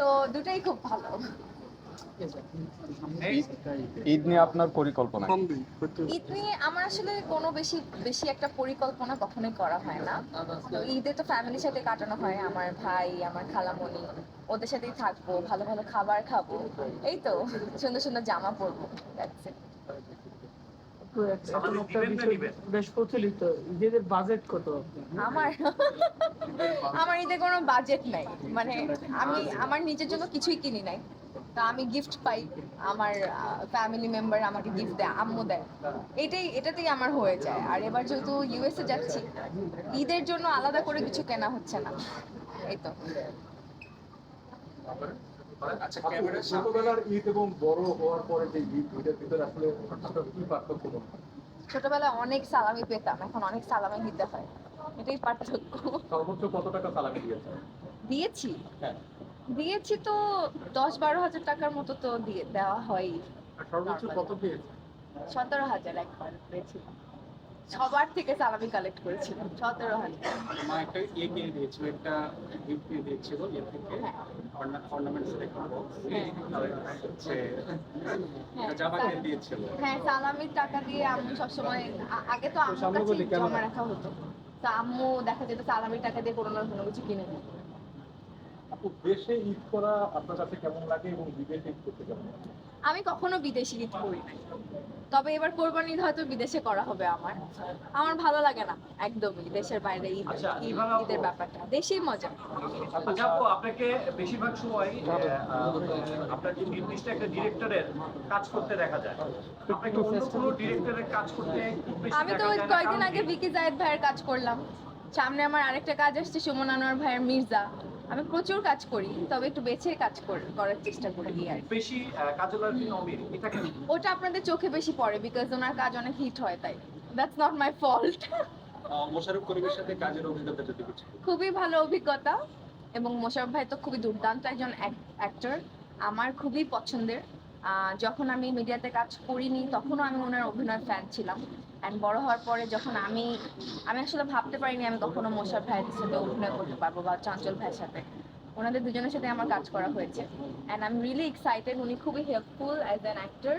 তো দুটাই খুব ভালো। ঈদ নিয়ে আপনার পরিকল্পনা ঈদ নিয়ে আমার আসলে কোনো বেশি বেশি একটা পরিকল্পনা কখনোই করা হয় না। তো ঈদে তো ফ্যামিলির সাথে কাটানো হয় আমার ভাই আমার খালামণি ওদের সাথেই থাকব ভালো ভালো খাবার খাব। এই তো সুন্দর সুন্দর জামা পরবো এখন একটা বিষয় বেশ প্রচলিত। ঈদের বাজেট কত আমার আমার ঈদে কোনো বাজেট নাই। মানে আমি আমার নিজের জন্য কিছুই কিনি নাই। তা আমি গিফট পাই। আমার ফ্যামিলি মেম্বার আমাকে গিফট দেয় আম্মু দেয়। এটাই এটাতেই আমার হয়ে যায়। আর এবার যেহেতু ইউএসএ যাচ্ছি ঈদের জন্য আলাদা করে কিছু কেনা হচ্ছে না। এই তো। ছোটবেলার ঈদ এবং বড় হওয়ার পরে যে ঈদ দুইটার ভিতরে আসলে কি পার্থক্য মনে হয়? ছোটবেলায় অনেক সালামি পেতাম এখন অনেক সালামি দিতে হয়। এটাই পার্থক্য। সর্বোচ্চ কত টাকা সালামি দিয়েছে দিয়েছি। হ্যাঁ। দিয়েছি তো দশ বারো হাজার টাকার মতো তো দিয়ে দেওয়া হয় সর্বোচ্চ কত পেয়েছে সতেরো হাজার একবার পেয়েছিলাম সবার থেকে সালামি কালেক্ট করেছিলাম সতেরো হাজার। মা একটা ইয়ে কিনে দিয়েছিল একটা গিফট কিনে দিয়েছিল ইয়ে থেকে অর্নামেন্টস একটা হচ্ছে জামা কিনে দিয়েছিল। হ্যাঁ সালামির টাকা দিয়ে আম্মু সবসময় আগে তো আমার কাছে জমা রাখা হতো। তা আম্মু দেখা যেত সালামির টাকা দিয়ে কোনো না কোনো কিছু কিনে দিত। আপু দেশে ঈদ করা আপনার কাছে কেমন লাগে এবং বিদেশে ঈদ করতে কেমন লাগে? আমি কখনো বিদেশি ঈদ করি নাই। তবে এবার কোরবানি ঈদ হয়তো বিদেশে করা হবে আমার। আমার ভালো লাগে না একদমই দেশের বাইরে ঈদ আচ্ছা। ঈদের ব্যাপারটা। দেশেই মজা। আচ্ছা আপু আপনাকে বেশিরভাগ সময় আপনার যে নির্দিষ্ট একটা ডিরেক্টরের কাজ করতে দেখা যায় আপনাকে অন্য কোনো ডিরেক্টরের কাজ করতে আমি তো ওই কয়েকদিন আগে? বিকি জায়েদ ভাইয়ের কাজ করলাম। সামনে আমার আরেকটা কাজ আসছে সুমন আনোয়ার ভাইয়ের মির্জা। আমি প্রচুর কাজ করি তবে একটু বেছে কাজ করার চেষ্টা করি আর বেশি এটা ওটা আপনাদের চোখে বেশি পড়ে বিকজ ওনার কাজ অনেক হিট হয় তাই। That's not my fault Mosharraf করিমের সাথে কাজের অভিজ্ঞতা যদি কিছু। খুবই ভালো অভিজ্ঞতা এবং মোশারফ ভাই তো খুবই দুর্দান্ত একজন অ্যাক্টর আমার খুবই পছন্দের। আহ, যখন আমি মিডিয়াতে কাজ করিনি তখনও আমি ওনার অভিনয় ফ্যান ছিলাম। অ্যান্ড বড় হওয়ার পরে যখন আমি আমি আসলে ভাবতে পারিনি আমি কখনো মোশারফ ভাইয়ের সাথে অভিনয় করতে পারব বা চঞ্চল ভাইয়ের সাথে। ওনাদের দুজনের সাথে আমার কাজ করা হয়েছে। And I am really excited উনি খুবই helpful as an actor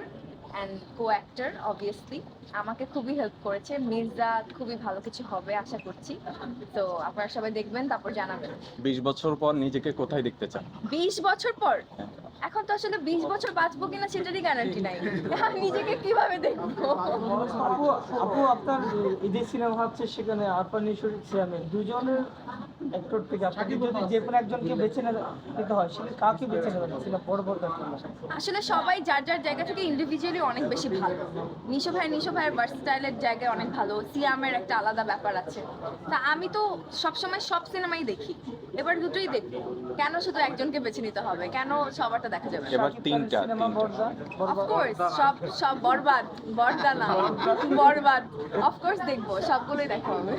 and co actor obviously আমাকে খুবই হেল্প করেছে। মির্জা খুবই ভালো কিছু হবে আশা করছি। তো আপনারা সবাই দেখবেন তারপর জানাবেন। বিশ বছর পর নিজেকে কোথায় দেখতে চান? বিশ বছর পর? এখন তো আসলে বিশ বছর বাঁচবো কিনা সেটারই গ্যারান্টি নাই। নিজেকে কীভাবে দেখব? আপু আপু আপনার ঈদের সিনেমা হচ্ছে সেখানে আরফান নিশোর চেয়ারম্যান দুজনের অ্যাক্টর থেকে আপনাকে যদি যে কোনো একজনকে বেছে নিতে হয়। সেটা কাকে বেছে নেবেন সিনেমা বড় বড় আসলে সবাই যার যার জায়গা থেকে ইন্ডিভিজুয়ালি অনেক বেশি ভালো। নিশো ভাই নিশো ভাইয়ের ভার্সটাইলের জায়গায় অনেক ভালো। সিয়ামের একটা আলাদা ব্যাপার আছে। তা আমি তো সবসময় সব সিনেমাই দেখি। এবার দুটোই দেখব। কেন শুধু একজনকে বেছে নিতে হবে? কেন সবারটা দেখা যাবে? এবার তিনটা। অফকোর্স সব সব বরবাদ বরদা না বরবাদ অফকোর্স দেখব সবগুলোই দেখা হবে।